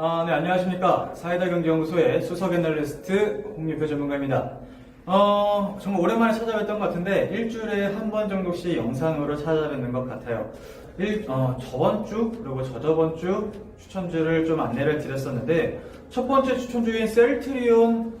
아, 네, 안녕하십니까. 사이다 경제연구소의 수석 애널리스트 홍유표 전문가입니다. 어, 정말 오랜만에 찾아뵙던 것 같은데, 일주일에 한 번 정도씩 영상으로 찾아뵙는 것 같아요. 일, 어, 저번 주, 그리고 저저번 주 추천주를 좀 안내를 드렸었는데, 첫 번째 추천주인 셀트리온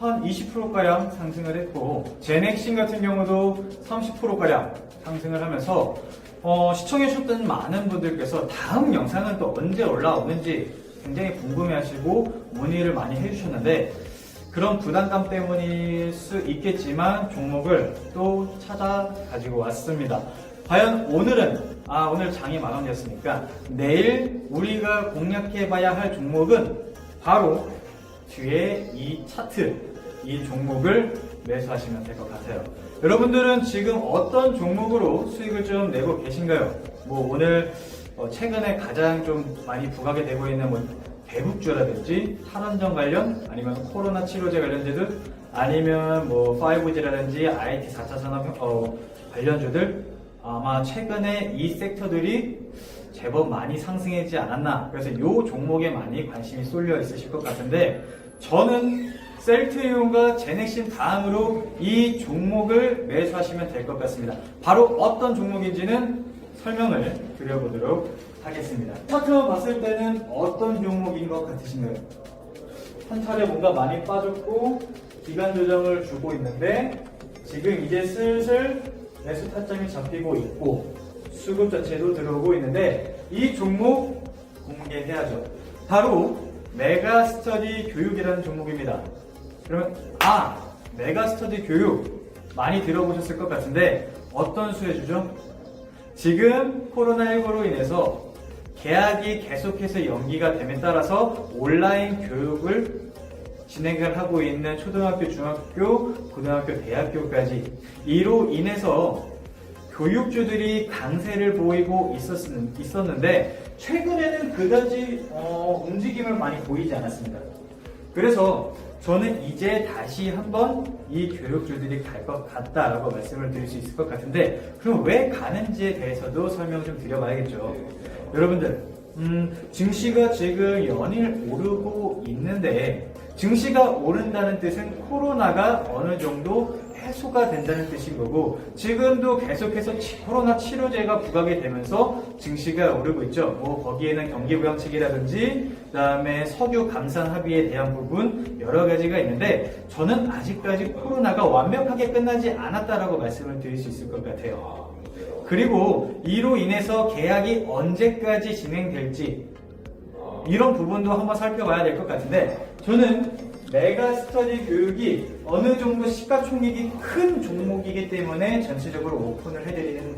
한 20%가량 상승을 했고, 제넥신 같은 경우도 30%가량 상승을 하면서, 어, 시청해주셨던 많은 분들께서 다음 영상은 또 언제 올라오는지 굉장히 궁금해 하시고 문의를 많이 해주셨는데, 그런 부담감 때문일 수 있겠지만 종목을 또 찾아 가지고 왔습니다. 과연 오늘은, 아, 오늘 장이 만 원이었으니까 내일 우리가 공략해 봐야 할 종목은 바로 뒤에 이 차트, 이 종목을 매수하시면 될 것 같아요. 여러분들은 지금 어떤 종목으로 수익을 좀 내고 계신가요? 뭐 오늘 어, 최근에 가장 좀 많이 부각이 되고 있는 뭐 대북주라든지 탈원전 관련 아니면 코로나 치료제 관련주들 아니면 뭐 5G라든지 IT 4차 산업 어, 관련주들 아마 최근에 이 섹터들이 제법 많이 상승하지 않았나 그래서 이 종목에 많이 관심이 쏠려 있으실 것 같은데 저는 셀트리온과 제넥신 다음으로 이 종목을 매수하시면 될 것 같습니다. 바로 어떤 종목인지는 설명을 드려보도록 하겠습니다. 차트만 봤을 때는 어떤 종목인 것 같으신가요? 한 차례 뭔가 많이 빠졌고 기간 조정을 주고 있는데 지금 이제 슬슬 매수 타점이 잡히고 있고 수급 자체도 들어오고 있는데 이 종목 공개해야죠. 바로 메가 스터디 교육이라는 종목입니다. 그러면 아 메가 스터디 교육 많이 들어보셨을 것 같은데 어떤 수혜주죠? 지금 코로나19로 인해서 계약이 계속해서 연기가 됨에 따라서 온라인 교육을 진행을 하고 있는 초등학교, 중학교, 고등학교, 대학교까지 이로 인해서 교육주들이 강세를 보이고 있었, 는 데 최근에는 그다지 어, 움직임을 많이 보이지 않았습니다. 그래서 저는 이제 다시 한번 이 교육주들이 갈 것 같다라고 말씀을 드릴 수 있을 것 같은데 그럼 왜 가는지에 대해서도 설명 좀 드려봐야겠죠. 여러분들 음, 증시가 지금 연일 오르고 있는데 증시가 오른다는 뜻은 코로나가 어느 정도 해소가 된다는 뜻인 거고 지금도 계속해서 치- 코로나 치료제가 부각이 되면서 증시가 오르고 있죠. 뭐 거기에는 경기 부양책이라든지 그다음에 석유 감산 합의에 대한 부분 여러 가지가 있는데 저는 아직까지 코로나가 완벽하게 끝나지 않았다라고 말씀을 드릴 수 있을 것 같아요. 그리고 이로 인해서 계약이 언제까지 진행될지 이런 부분도 한번 살펴봐야 될 것 같은데 저는 메가 스터디 교육이 어느 정도 시가총액이 큰 종목이기 때문에 전체적으로 오픈을 해드리는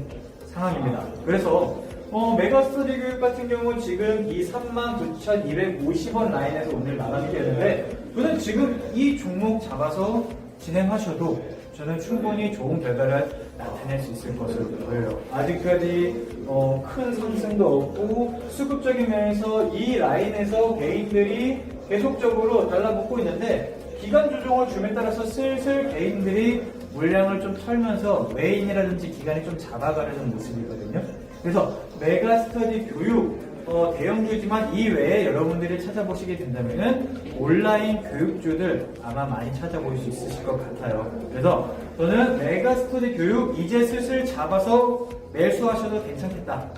상황입니다. 그래서 어, 메가 스터디 교육 같은 경우는 지금 이 39,250원 라인에서 오늘 나가게 되는데 저는 지금 이 종목 잡아서 진행하셔도 저는 충분히 좋은 결과를 나타낼 수 있을 것으로 보여요. 아직까지 어, 큰 상승도 없고 수급적인 면에서 이 라인에서 개인들이 계속적으로 달라붙고 있는데 기간 조정을 줌에 따라서 슬슬 개인들이 물량을 좀 털면서 외인이라든지 기간이 좀 잡아가려는 모습이거든요. 그래서 메가 스터디 교육 어, 대형주지만 이 외에 여러분들이 찾아보시게 된다면은 온라인 교육주들 아마 많이 찾아보실 수 있으실 것 같아요. 그래서 저는 메가 스터디 교육 이제 슬슬 잡아서 매수하셔도 괜찮겠다.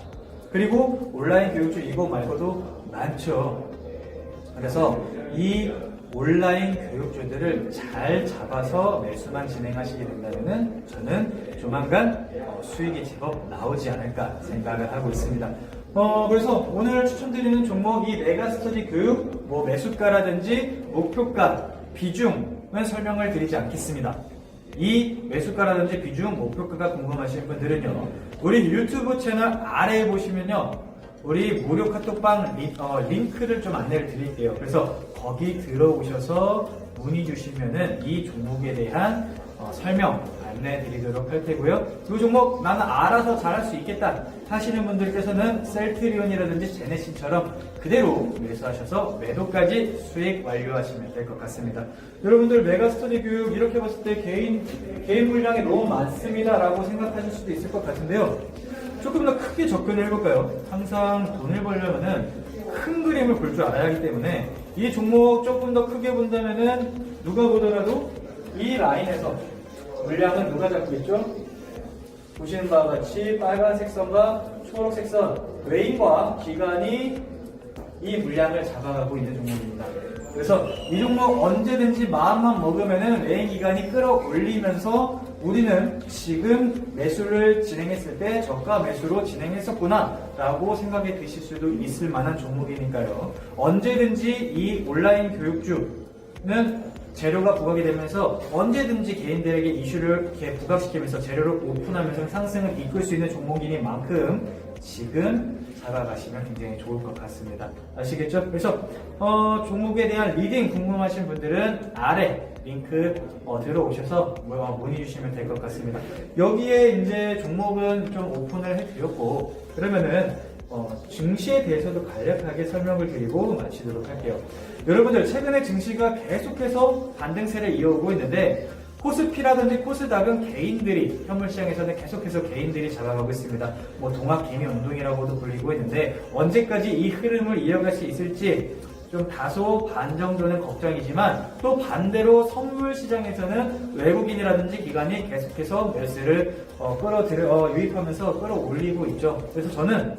그리고 온라인 교육주 이거 말고도 많죠. 그래서 이 온라인 교육주들을 잘 잡아서 매수만 진행하시게 된다면 저는 조만간 어, 수익이 제법 나오지 않을까 생각을 하고 있습니다. 어, 그래서 오늘 추천드리는 종목이 메가스터디 교육, 뭐 매수가라든지 목표가, 비중은 설명을 드리지 않겠습니다. 이 매수가라든지 비중, 목표가가 궁금하신 분들은요, 우리 유튜브 채널 아래에 보시면요, 우리 무료 카톡방 리, 어, 링크를 좀 안내를 드릴게요. 그래서 거기 들어오셔서 문의 주시면은 이 종목에 대한 어, 설명 안내 드리도록 할 테고요. 이 종목 나는 알아서 잘할 수 있겠다 하시는 분들께서는 셀트리온이라든지 제네신처럼 그대로 매수하셔서 매도까지 수익 완료하시면 될 것 같습니다. 여러분들 메가스터디 교육 이렇게 봤을 때 개인 개인 물량이 너무 많습니다라고 생각하실 수도 있을 것 같은데요. 조금 더 크게 접근을 해볼까요? 항상 돈을 벌려면은 큰 그림을 볼 줄 알아야 하기 때문에 이 종목 조금 더 크게 본다면은 누가 보더라도 이 라인에서 물량은 누가 잡고 있죠? 보시는 바와 같이 빨간색 선과 초록색 선 웨인과 기간이 이 물량을 잡아가고 있는 종목입니다. 그래서 이 종목 언제든지 마음만 먹으면은 웨인 기간이 끌어올리면서 우리는 지금 매수를 진행했을 때 저가 매수로 진행했었구나 라고 생각이 드실 수도 있을 만한 종목이니까요. 언제든지 이 온라인 교육주는 재료가 부각이 되면서 언제든지 개인들에게 이슈를 부각시키면서 재료를 오픈하면서 상승을 이끌 수 있는 종목이니 만큼 지금 잡아가시면 굉장히 좋을 것 같습니다. 아시겠죠? 그래서 어, 종목에 대한 리딩 궁금하신 분들은 아래 링크 어, 들어오셔서 뭐, 문의 주시면 될 것 같습니다. 여기에 이제 종목은 좀 오픈을 해드렸고 그러면은 어, 증시에 대해서도 간략하게 설명을 드리고 마치도록 할게요. 여러분들 최근에 증시가 계속해서 반등세를 이어오고 있는데 코스피라든지 코스닥은 개인들이 현물 시장에서는 계속해서 개인들이 잡아가고 있습니다. 뭐 동학 개미 운동이라고도 불리고 있는데 언제까지 이 흐름을 이어갈 수 있을지 좀 다소 반 정도는 걱정이지만 또 반대로 선물 시장에서는 외국인이라든지 기관이 계속해서 매수를 어, 끌어들여 어, 유입하면서 끌어올리고 있죠. 그래서 저는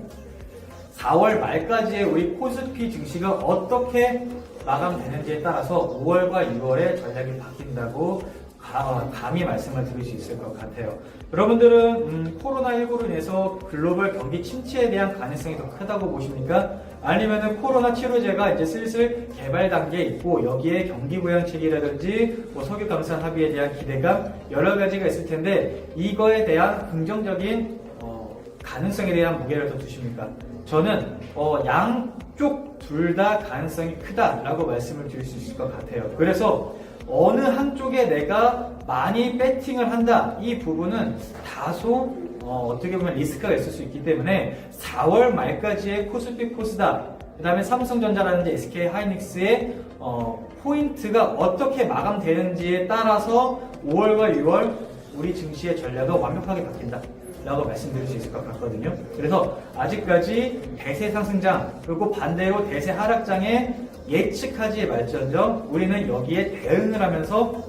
4월 말까지의 우리 코스피 증시가 어떻게 마감되는지에 따라서 5월과 6월의 전략이 바뀐다고 가- 감히 말씀을 드릴 수 있을 것 같아요. 여러분들은 음, 코로나19로 인해서 글로벌 경기 침체에 대한 가능성이 더 크다고 보십니까? 아니면은 코로나 치료제가 이제 슬슬 개발 단계에 있고 여기에 경기 부양책이라든지 뭐 석유 감산 합의에 대한 기대감 여러 가지가 있을 텐데 이거에 대한 긍정적인 어, 가능성에 대한 무게를 더 두십니까? 저는 어, 양쪽 둘 다 가능성이 크다라고 말씀을 드릴 수 있을 것 같아요. 그래서 어느 한쪽에 내가 많이 배팅을 한다 이 부분은 다소 어, 떻게 보면 리스크가 있을 수 있기 때문에 4월 말까지의 코스피 코스닥 그 다음에 삼성전자라든지 SK 하이닉스의 어, 포인트가 어떻게 마감되는지에 따라서 5월과 6월 우리 증시의 전략은 완벽하게 바뀐다. 라고 말씀드릴 수 있을 것 같거든요. 그래서 아직까지 대세 상승장 그리고 반대로 대세 하락장에 예측하지 말지언정 우리는 여기에 대응을 하면서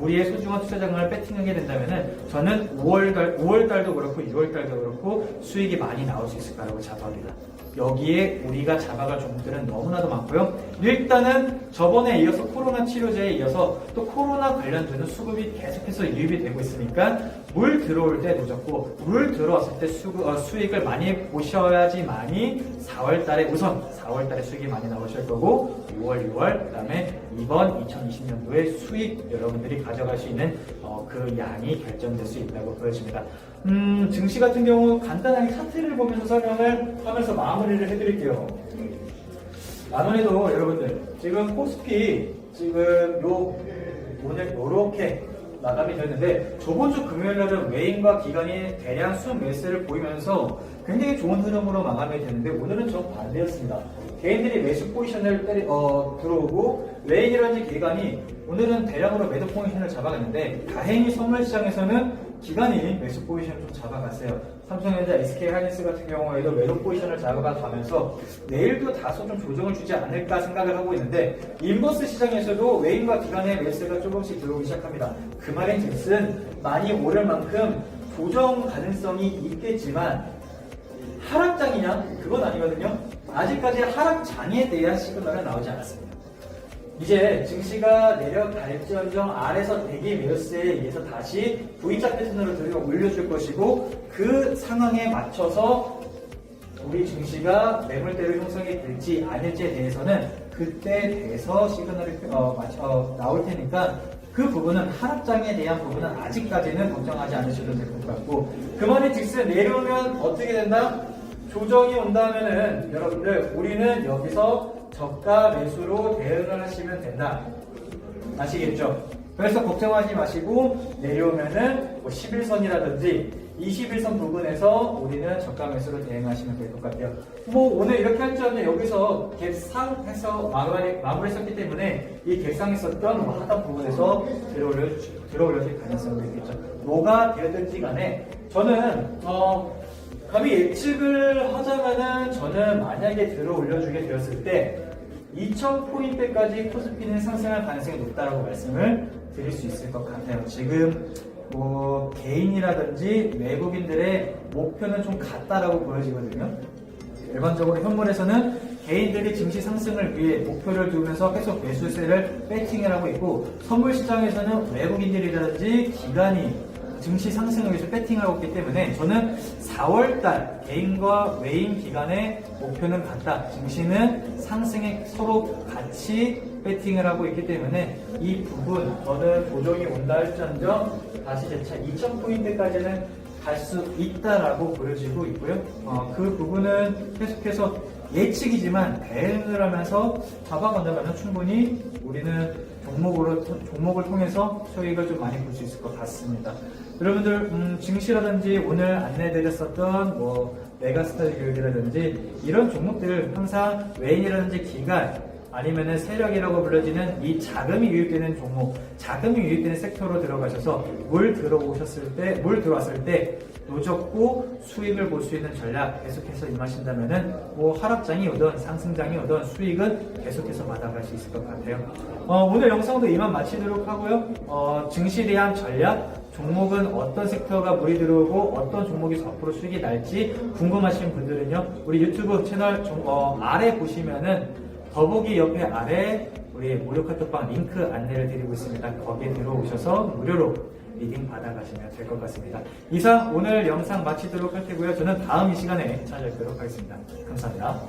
우리의 소중한 투자 자금을 배팅하게 된다면은 저는 5월달 5월달도 그렇고 6월달도 그렇고 수익이 많이 나올 수 있을 거라고 자부합니다. 여기에 우리가 잡아갈 종목들은 너무나도 많고요. 일단은 저번에 이어서 코로나 치료제에 이어서 또 코로나 관련되는 수급이 계속해서 유입이 되고 있으니까 물 들어올 때 늦었고 물 들어왔을 때 수, 익을 많이 보셔야지만이 4월 달에 우선 4월 달에 수익이 많이 나오실 거고 6월, 6월 그다음에 이번 2020년도에 수익 여러분들이 가져갈 수 있는 어, 그 양이 결정될 수 있다고 보여집니다. 음, 증시 같은 경우 간단하게 차트를 보면서 설명을 하면서 마무리를 해드릴게요. 아무래도 여러분들 지금 코스피 지금 요 오늘 요렇게 마감이 됐는데 저번 주 금요일 날은 외인과 기관이 대량 수 매수를 보이면서 굉장히 좋은 흐름으로 마감이 됐는데 오늘은 좀 반대였습니다. 개인들이 매수 포지션을 때리, 어, 들어오고 외인이라든지 기관이 오늘은 대량으로 매도 포지션을 잡아갔는데 다행히 선물 시장에서는 기관이 매수 포지션을 좀 잡아갔어요. 삼성전자, SK 하이닉스 같은 경우에도 매도 포지션을 잡아가면서 내일도 다소 좀 조정을 주지 않을까 생각을 하고 있는데 인버스 시장에서도 외인과 기관의 매수가 조금씩 들어오기 시작합니다. 그 말인즉슨 많이 오를 만큼 조정 가능성이 있겠지만 하락장이냐? 그건 아니거든요. 아직까지 하락장에 대한 시그널은 나오지 않았습니다. 이제 증시가 내려갈지언정 아래서 대기 매수세에 의해서 다시 V자 패턴으로 들어 올려줄 것이고 그 상황에 맞춰서 우리 증시가 매물대로 형성이 될지 아닐지에 대해서는 그때 돼서 시그널이 어, 맞춰, 어, 나올 테니까 그 부분은 하락장에 대한 부분은 아직까지는 걱정하지 않으셔도 될 것 같고 그 말이 즉슨 내려오면 어떻게 된다? 조정이 온다면은 여러분들 우리는 여기서 저가 매수로 대응을 하시면 된다. 아시겠죠? 그래서 걱정하지 마시고 내려오면은 뭐 11선이라든지 21선 부분에서 우리는 저가 매수로 대응하시면 될 것 같아요. 뭐 오늘 이렇게 할 줄 알았는데 여기서 갭상해서 마무리, 마무리했었기 때문에 이 갭상했었던 뭐 하단 부분에서 들어올려 들어올려질 가능성도 있겠죠. 뭐가 되었든지 간에 저는 어 감히 예측을 하자면은 저는 만약에 들어 올려주게 되었을 때 2,000포인트까지 코스피는 상승할 가능성이 높다라고 말씀을 드릴 수 있을 것 같아요. 지금 뭐 개인이라든지 외국인들의 목표는 좀 같다라고 보여지거든요. 일반적으로 현물에서는 개인들이 증시 상승을 위해 목표를 두면서 계속 매수세를 배팅을 하고 있고 선물 시장에서는 외국인들이라든지 기관이 증시 상승을 위해서 배팅을 하고 있기 때문에 저는 4월달 개인과 외인 기관의 목표는 같다. 증시는 상승에 서로 같이 배팅을 하고 있기 때문에 이 부분 저는 조정이 온다 할지언정 다시 재차 2,000포인트까지는 갈 수 있다라고 보여지고 있고요. 어, 그 부분은 계속해서 예측이지만 대응을 하면서 잡아간다면 충분히 우리는 종목으로 종목을 통해서 수익을 좀 많이 볼 수 있을 것 같습니다. 여러분들 음, 증시라든지 오늘 안내드렸었던 뭐 메가스타 교육이라든지 이런 종목들 항상 외인이라든지 기관 아니면은 세력이라고 불려지는 이 자금이 유입되는 종목, 자금이 유입되는 섹터로 들어가셔서 물 들어오셨을 때, 물 들어왔을 때 노적고 수익을 볼 수 있는 전략 계속해서 임하신다면은 뭐 하락장이 오든 상승장이 오든 수익은 계속해서 받아갈 수 있을 것 같아요. 어, 오늘 영상도 이만 마치도록 하고요. 어, 증시에 대한 전략, 종목은 어떤 섹터가 물이 들어오고 어떤 종목이 앞으로 수익이 날지 궁금하신 분들은요, 우리 유튜브 채널 종- 어, 아래 보시면은 더보기 옆에 아래 우리 무료 카톡방 링크 안내를 드리고 있습니다. 거기에 들어오셔서 무료로 리딩 받아가시면 될 것 같습니다. 이상 오늘 영상 마치도록 할 테고요. 저는 다음 이 시간에 찾아뵙도록 하겠습니다. 감사합니다.